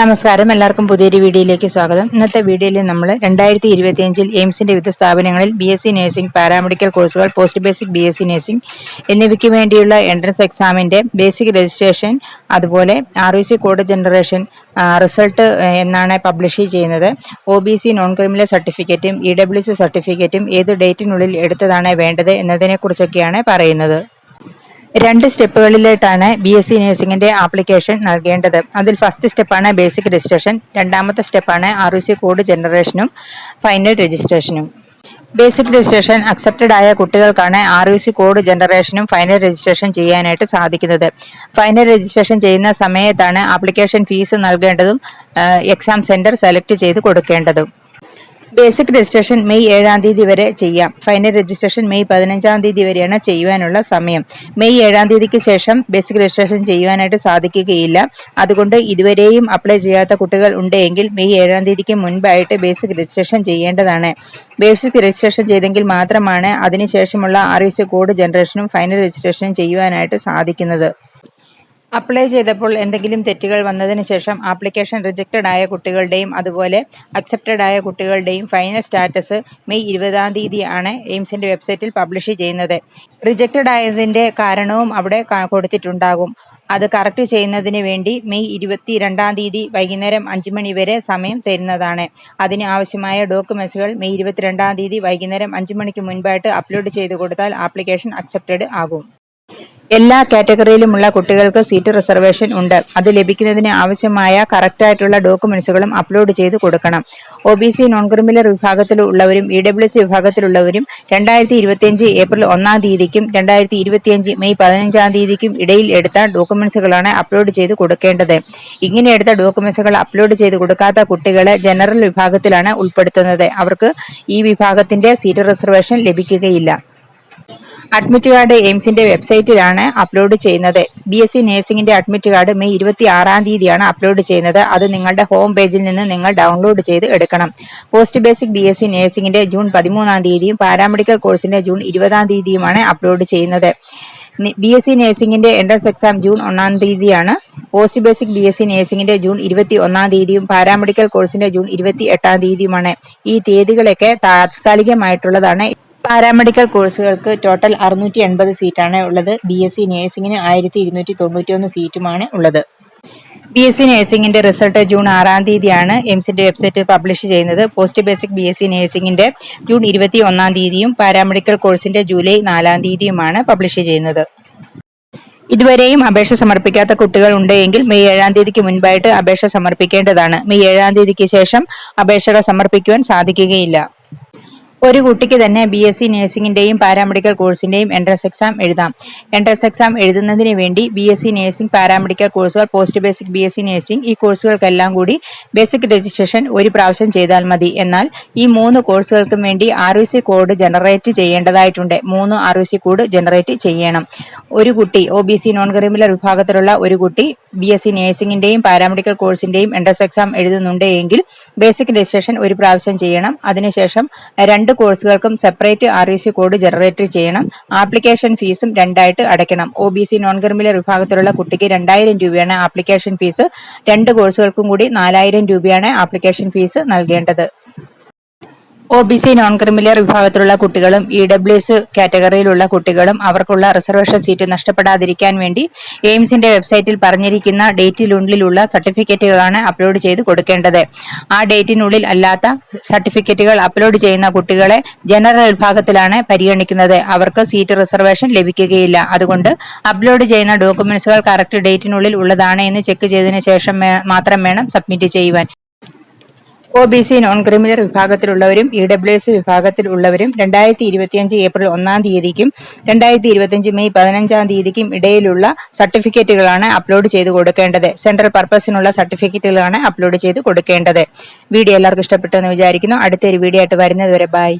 നമസ്കാരം. എല്ലാവർക്കും പുതിയൊരു വീഡിയോയിലേക്ക് സ്വാഗതം. ഇന്നത്തെ വീഡിയോയിൽ നമ്മൾ രണ്ടായിരത്തി ഇരുപത്തിയഞ്ചിൽ എയിംസിന്റെ വിവിധ സ്ഥാപനങ്ങളിൽ B S C nursing paramedical കോഴ്സുകൾ post basic B S C nursing എന്നിവയ്ക്ക് വേണ്ടിയുള്ള എൻട്രൻസ് എക്സാമിന്റെ ബേസിക് രജിസ്ട്രേഷൻ അതുപോലെ R C code generation result എന്നാണ് പബ്ലിഷ് ചെയ്യുന്നത്. O B C non criminal സർട്ടിഫിക്കറ്റും ഇ ഡബ്ല്യു സി സർട്ടിഫിക്കറ്റും ഏത് ഡേറ്റിനുള്ളിൽ എടുത്തതാണ് വേണ്ടത് എന്നതിനെക്കുറിച്ചൊക്കെയാണ് പറയുന്നത്. രണ്ട് സ്റ്റെപ്പുകളിലായിട്ടാണ് ബി എസ് സി നഴ്സിംഗിന്റെ ആപ്ലിക്കേഷൻ നൽകേണ്ടത്. അതിൽ ഫസ്റ്റ് സ്റ്റെപ്പാണ് ബേസിക് രജിസ്ട്രേഷൻ രണ്ടാമത്തെ സ്റ്റെപ്പാണ് ആർ സി കോഡ് ജനറേഷനും ഫൈനൽ രജിസ്ട്രേഷനും ബേസിക് രജിസ്ട്രേഷൻ അക്സെപ്റ്റഡ് ആയ കുട്ടികൾക്കാണ് ആർ യു സി കോഡ് ജനറേഷനും ഫൈനൽ രജിസ്ട്രേഷൻ ചെയ്യാനായിട്ട് സാധിക്കുന്നത്. ഫൈനൽ രജിസ്ട്രേഷൻ ചെയ്യുന്ന സമയത്താണ് ആപ്ലിക്കേഷൻ ഫീസ് നൽകേണ്ടതും എക്സാം സെന്റർ സെലക്ട് ചെയ്ത് കൊടുക്കേണ്ടതും. ബേസിക് രജിസ്ട്രേഷൻ മെയ് ഏഴാം തീയതി വരെ ചെയ്യാം. ഫൈനൽ രജിസ്ട്രേഷൻ മെയ് പതിനഞ്ചാം തീയതി വരെയാണ് ചെയ്യുവാനുള്ള സമയം. മെയ് ഏഴാം തീയതിക്ക് ശേഷം ബേസിക് രജിസ്ട്രേഷൻ ചെയ്യുവാനായിട്ട് സാധിക്കുകയില്ല. അതുകൊണ്ട് ഇതുവരെയും അപ്ലൈ ചെയ്യാത്ത കുട്ടികൾ ഉണ്ടെങ്കിൽ മെയ് ഏഴാം തീയതിക്ക് മുൻപായിട്ട് ബേസിക് രജിസ്ട്രേഷൻ ചെയ്യേണ്ടതാണ്. ബേസിക് രജിസ്ട്രേഷൻ ചെയ്തെങ്കിൽ മാത്രമാണ് അതിനുശേഷമുള്ള ആർ കോഡ് ജനറേഷനും ഫൈനൽ രജിസ്ട്രേഷനും ചെയ്യുവാനായിട്ട് സാധിക്കുന്നത്. അപ്ലൈ ചെയ്തപ്പോൾ എന്തെങ്കിലും തെറ്റുകൾ വന്നതിന് ശേഷം ആപ്ലിക്കേഷൻ റിജക്റ്റഡ് ആയ കുട്ടികളുടെയും അതുപോലെ അക്സെപ്റ്റഡ് ആയ കുട്ടികളുടെയും ഫൈനൽ സ്റ്റാറ്റസ് മെയ് ഇരുപതാം തീയതിയാണ് എയിംസിന്റെ വെബ്സൈറ്റിൽ പബ്ലിഷ് ചെയ്യുന്നത്. റിജക്റ്റഡ് ആയതിന്റെ കാരണവും അവിടെ കൊടുത്തിട്ടുണ്ടാകും. അത് കറക്റ്റ് ചെയ്യുന്നതിന് വേണ്ടി മെയ് ഇരുപത്തി രണ്ടാം തീയതി വൈകുന്നേരം അഞ്ച് മണി വരെ സമയം തരുന്നതാണ്. അതിന് ആവശ്യമായ ഡോക്യുമെൻസുകൾ മെയ് ഇരുപത്തിരണ്ടാം തീയതി വൈകുന്നേരം അഞ്ച് മണിക്ക് മുൻപായിട്ട് അപ്ലോഡ് ചെയ്ത് കൊടുത്താൽ ആപ്ലിക്കേഷൻ അക്സെപ്റ്റഡ് ആകും. എല്ലാ കാറ്റഗറിയിലുമുള്ള കുട്ടികൾക്ക് സീറ്റ് റിസർവേഷൻ ഉണ്ട്. അത് ലഭിക്കുന്നതിന് ആവശ്യമായ കറക്റ്റായിട്ടുള്ള ഡോക്യുമെന്റ്സുകളും അപ്ലോഡ് ചെയ്ത് കൊടുക്കണം. O B C non criminal വിഭാഗത്തിലുള്ളവരും E W C വിഭാഗത്തിലുള്ളവരും രണ്ടായിരത്തി ഇരുപത്തിയഞ്ച് ഏപ്രിൽ ഒന്നാം തീയതിക്കും രണ്ടായിരത്തി ഇരുപത്തിയഞ്ച് മെയ് പതിനഞ്ചാം തീയതിക്കും ഇടയിൽ എടുത്ത ഡോക്യുമെന്റ്സുകളാണ് അപ്ലോഡ് ചെയ്ത് കൊടുക്കേണ്ടത്. ഇങ്ങനെ എടുത്ത ഡോക്യുമെന്റ്സുകൾ അപ്ലോഡ് ചെയ്ത് കൊടുക്കാത്ത കുട്ടികളെ ജനറൽ വിഭാഗത്തിലാണ് ഉൾപ്പെടുത്തുന്നത്. അവർക്ക് ഈ വിഭാഗത്തിന്റെ സീറ്റ് റിസർവേഷൻ ലഭിക്കുകയില്ല. അഡ്മിറ്റ് കാർഡ് എയിംസിന്റെ വെബ്സൈറ്റിലാണ് അപ്ലോഡ് ചെയ്യുന്നത്. ബി എസ് സി നഴ്സിംഗിന്റെ അഡ്മിറ്റ് കാർഡ് മെയ് ഇരുപത്തി ആറാം തീയതിയാണ് അപ്ലോഡ് ചെയ്യുന്നത്. അത് നിങ്ങളുടെ ഹോം പേജിൽ നിന്ന് നിങ്ങൾ ഡൗൺലോഡ് ചെയ്ത് എടുക്കണം. Post basic B S C നഴ്സിംഗിന്റെ June പതിമൂന്നാം തീയതിയും പാരാമെഡിക്കൽ കോഴ്സിന്റെ ജൂൺ ഇരുപതാം തീയതിയുമാണ് അപ്ലോഡ് ചെയ്യുന്നത്. ബി എസ് സി നഴ്സിംഗിന്റെ എൻട്രൻസ് എക്സാം ജൂൺ ഒന്നാം തീയതിയാണ്. Post basic B S C നഴ്സിംഗിന്റെ June ഇരുപത്തി ഒന്നാം തീയതിയും പാരാമെഡിക്കൽ കോഴ്സിന്റെ ജൂൺ ഇരുപത്തി എട്ടാം തീയതിയുമാണ്. ഈ തീയതികളൊക്കെ താൽക്കാലികമായിട്ടുള്ളതാണ്. പാരാമെഡിക്കൽ കോഴ്സുകൾക്ക് ടോട്ടൽ അറുന്നൂറ്റി എൺപത് സീറ്റാണ് ഉള്ളത്. ബി എസ് സി നേഴ്സിംഗിന് ആയിരത്തി ഇരുന്നൂറ്റി തൊണ്ണൂറ്റി ഒന്ന് സീറ്റുമാണ് ഉള്ളത്. ബി എസ് സി നേഴ്സിംഗിന്റെ റിസൾട്ട് ജൂൺ ആറാം തീയതിയാണ് എംസിന്റെ വെബ്സൈറ്റിൽ പബ്ലിഷ് ചെയ്യുന്നത്. Post basic B S C നേഴ്സിംഗിന്റെ June ഇരുപത്തി ഒന്നാം തീയതിയും പാരാമെഡിക്കൽ കോഴ്സിന്റെ ജൂലൈ നാലാം തീയതിയുമാണ് പബ്ലിഷ് ചെയ്യുന്നത്. ഇതുവരെയും അപേക്ഷ സമർപ്പിക്കാത്ത കുട്ടികൾ ഉണ്ടെങ്കിൽ മെയ് ഏഴാം തീയതിക്ക് മുൻപായിട്ട് അപേക്ഷ സമർപ്പിക്കേണ്ടതാണ്. മെയ് ഏഴാം തീയതിക്ക് ശേഷം അപേക്ഷകൾ സമർപ്പിക്കുവാൻ സാധിക്കുകയില്ല. ഒരു കുട്ടിക്ക് തന്നെ ബി എസ് സി നഴ്സിംഗിന്റെയും പാരാമെഡിക്കൽ കോഴ്സിന്റെയും എൻട്രൻസ് എക്സാം എഴുതാം. എൻട്രൻസ് എക്സാം എഴുതുന്നതിന് വേണ്ടി B S C nursing paramedical കോഴ്സുകൾ post basic B S C nursing ഈ കോഴ്സുകൾക്കെല്ലാം കൂടി ബേസിക് രജിസ്ട്രേഷൻ ഒരു പ്രാവശ്യം ചെയ്താൽ മതി. എന്നാൽ ഈ മൂന്ന് കോഴ്സുകൾക്കും വേണ്ടി ആർ സി കോഡ് ജനറേറ്റ് ചെയ്യേണ്ടതായിട്ടുണ്ട്. മൂന്ന് ആർ സി കോഡ് ജനറേറ്റ് ചെയ്യണം. ഒരു കുട്ടി O B C non criminal വിഭാഗത്തിലുള്ള ഒരു കുട്ടി ബി എസ് സി നഴ്സിംഗിന്റെയും പാരാമെഡിക്കൽ കോഴ്സിന്റെയും എൻട്രൻസ് എക്സാം എഴുതുന്നുണ്ട് എങ്കിൽ ബേസിക് രജിസ്ട്രേഷൻ ഒരു പ്രാവശ്യം ചെയ്യണം. അതിനുശേഷം രണ്ട് കോഴ്സുകൾക്കും separate R C code generate ചെയ്യണം. ആപ്ലിക്കേഷൻ ഫീസും രണ്ടായിട്ട് അടയ്ക്കണം. O B C non criminal വിഭാഗത്തിലുള്ള കുട്ടിക്ക് രണ്ടായിരം രൂപയാണ് ആപ്ലിക്കേഷൻ ഫീസ്. രണ്ട് കോഴ്സുകൾക്കും കൂടി നാലായിരം രൂപയാണ് ആപ്ലിക്കേഷൻ ഫീസ് നൽകേണ്ടത്. O B C non creamy layer വിഭാഗത്തിലുള്ള കുട്ടികളും ഇ ഡബ്ല്യു എസ് കാറ്റഗറിയിലുള്ള കുട്ടികളും അവർക്കുള്ള റിസർവേഷൻ സീറ്റ് നഷ്ടപ്പെടാതിരിക്കാൻ വേണ്ടി എയിംസിന്റെ വെബ്സൈറ്റിൽ പറഞ്ഞിരിക്കുന്ന ഡേറ്റിനുള്ളിലുള്ള സർട്ടിഫിക്കറ്റുകളാണ് അപ്ലോഡ് ചെയ്ത് കൊടുക്കേണ്ടത്. ആ ഡേറ്റിനുള്ളിൽ അല്ലാത്ത സർട്ടിഫിക്കറ്റുകൾ അപ്ലോഡ് ചെയ്യുന്ന കുട്ടികളെ ജനറൽ വിഭാഗത്തിലാണ് പരിഗണിക്കുന്നത്. അവർക്ക് സീറ്റ് റിസർവേഷൻ ലഭിക്കുകയില്ല. അതുകൊണ്ട് അപ്ലോഡ് ചെയ്യുന്ന ഡോക്യുമെന്റ്സുകൾ കറക്റ്റ് ഡേറ്റിനുള്ളിൽ ഉള്ളതാണ് എന്ന് ചെക്ക് ചെയ്തതിനു ശേഷം മാത്രം വേണം സബ്മിറ്റ് ചെയ്യുവാൻ. O B C non criminal വിഭാഗത്തിലുള്ളവരും E W S വിഭാഗത്തിലുള്ളവരും രണ്ടായിരത്തി ഇരുപത്തിയഞ്ച് ഏപ്രിൽ ഒന്നാം തീയതിക്കും രണ്ടായിരത്തി ഇരുപത്തിയഞ്ച് മെയ് പതിനഞ്ചാം തീയതിക്കും ഇടയിലുള്ള സർട്ടിഫിക്കറ്റുകളാണ് അപ്ലോഡ് ചെയ്ത് കൊടുക്കേണ്ടത്. സെൻട്രൽ പർപ്പസിനുള്ള സർട്ടിഫിക്കറ്റുകളാണ് അപ്ലോഡ് ചെയ്ത് കൊടുക്കേണ്ടത്. വീഡിയോ എല്ലാവർക്കും ഇഷ്ടപ്പെട്ടു എന്ന് വിചാരിക്കുന്നു. അടുത്തൊരു വീഡിയോ ആയിട്ട് വരുന്നതുവരെ ബൈ.